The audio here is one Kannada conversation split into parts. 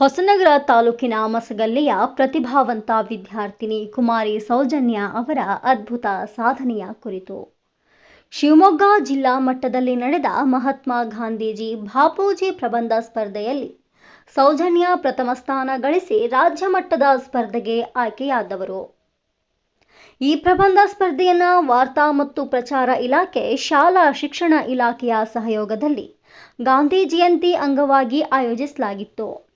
ಹೊಸನಗರ ತಾಲೂಕಿನ ಮಸಗಲ್ಲಿಯ ಪ್ರತಿಭಾವಂತ ವಿದ್ಯಾರ್ಥಿನಿ ಕುಮಾರಿ ಸೌಜನ್ಯ ಅವರ ಅದ್ಭುತ ಸಾಧನೆಯ ಕುರಿತು. ಶಿವಮೊಗ್ಗ ಜಿಲ್ಲಾ ಮಟ್ಟದಲ್ಲಿ ನಡೆದ ಮಹಾತ್ಮ ಗಾಂಧೀಜಿ ಬಾಪೂಜಿ ಪ್ರಬಂಧ ಸ್ಪರ್ಧೆಯಲ್ಲಿ ಸೌಜನ್ಯ ಪ್ರಥಮ ಸ್ಥಾನ ಗಳಿಸಿ ರಾಜ್ಯ ಮಟ್ಟದ ಸ್ಪರ್ಧೆಗೆ ಆಯ್ಕೆಯಾದವರು. ಈ ಪ್ರಬಂಧ ಸ್ಪರ್ಧೆಯನ್ನು ವಾರ್ತಾ ಮತ್ತು ಪ್ರಚಾರ ಇಲಾಖೆ, ಶಾಲಾ ಶಿಕ್ಷಣ ಇಲಾಖೆಯ ಸಹಯೋಗದಲ್ಲಿ ಗಾಂಧಿ ಜಯಂತಿ ಅಂಗವಾಗಿ ಆಯೋಜಿಸಲಾಗಿತ್ತು.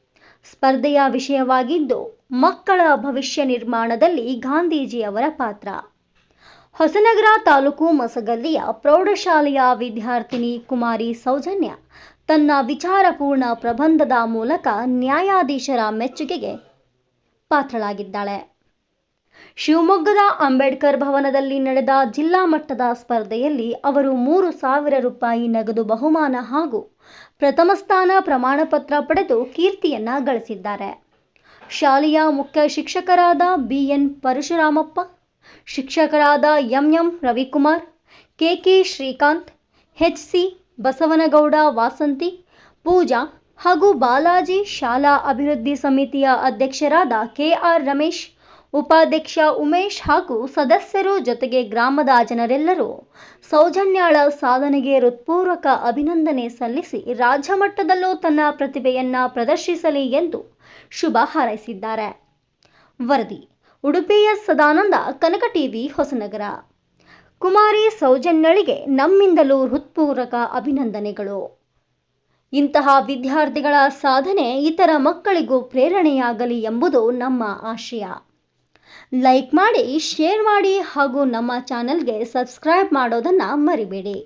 ಸ್ಪರ್ಧೆಯ ವಿಷಯವಾಗಿದ್ದು, ಮಕ್ಕಳ ಭವಿಷ್ಯ ನಿರ್ಮಾಣದಲ್ಲಿ ಗಾಂಧೀಜಿಯವರ ಪಾತ್ರ. ಹೊಸನಗರ ತಾಲೂಕು ಮಸಗಲ್ಲಿಯ ಪ್ರೌಢಶಾಲೆಯ ವಿದ್ಯಾರ್ಥಿನಿ ಕುಮಾರಿ ಸೌಜನ್ಯ ತನ್ನ ವಿಚಾರಪೂರ್ಣ ಪ್ರಬಂಧದ ಮೂಲಕ ನ್ಯಾಯಾಧೀಶರ ಮೆಚ್ಚುಗೆಗೆ ಪಾತ್ರಳಾಗಿದ್ದಾಳೆ. ಶಿವಮೊಗ್ಗದ ಅಂಬೇಡ್ಕರ್ ಭವನದಲ್ಲಿ ನಡೆದ ಜಿಲ್ಲಾ ಮಟ್ಟದ ಸ್ಪರ್ಧೆಯಲ್ಲಿ ಅವರು ಮೂರು ಸಾವಿರ ರೂಪಾಯಿ ನಗದು ಬಹುಮಾನ ಹಾಗೂ ಪ್ರಥಮ ಸ್ಥಾನ ಪ್ರಮಾಣ ಪತ್ರ ಪಡೆದು ಕೀರ್ತಿಯನ್ನ ಗಳಿಸಿದ್ದಾರೆ. ಶಾಲೆಯ ಮುಖ್ಯ ಶಿಕ್ಷಕರಾದ ಬಿಎನ್ ಪರಶುರಾಮಪ್ಪ, ಶಿಕ್ಷಕರಾದ M M Ravikumar, K K Srikanth H C Basavanagouda Vasanthi, Pooja ಹಾಗೂ ಬಾಲಾಜಿ ಶಾಲಾ ಅಭಿವೃದ್ಧಿ ಸಮಿತಿಯ ಅಧ್ಯಕ್ಷರಾದ ಕೆಆರ್ ರಮೇಶ್ ಉಪಾಧ್ಯಕ್ಷ ಉಮೇಶ್ ಹಾಗೂ ಸದಸ್ಯರು ಜೊತೆಗೆ ಗ್ರಾಮದ ಜನರೆಲ್ಲರೂ ಸೌಜನ್ಯಾಳ ಸಾಧನೆಗೆ ಹೃತ್ಪೂರ್ವಕ ಅಭಿನಂದನೆ ಸಲ್ಲಿಸಿ ರಾಜ್ಯ ಮಟ್ಟದಲ್ಲೂ ತನ್ನ ಪ್ರತಿಭೆಯನ್ನ ಪ್ರದರ್ಶಿಸಲಿ ಎಂದು ಶುಭ ಹಾರೈಸಿದ್ದಾರೆ. ವರದಿ, ಉಡುಪಿಯ ಸದಾನಂದ, ಕನಕ ಟಿವಿ, ಹೊಸನಗರ. ಕುಮಾರಿ ಸೌಜನ್ಯಳಿಗೆ ನಮ್ಮಿಂದಲೂ ಹೃತ್ಪೂರ್ವಕ ಅಭಿನಂದನೆಗಳು. ಇಂತಹ ವಿದ್ಯಾರ್ಥಿಗಳ ಸಾಧನೆ ಇತರ ಮಕ್ಕಳಿಗೂ ಪ್ರೇರಣೆಯಾಗಲಿ ಎಂಬುದು ನಮ್ಮ ಆಶಯ. ಲೈಕ್ ಮಾಡಿ ಶೇರ್ ಮಾಡಿ ಹಾಗೂ ನಮ್ಮ ಚಾನಲ್ಗೆ ಸಬ್ಸ್ಕ್ರೈಬ್ ಮಾಡೋದನ್ನು ಮರಿಬೇಡಿ.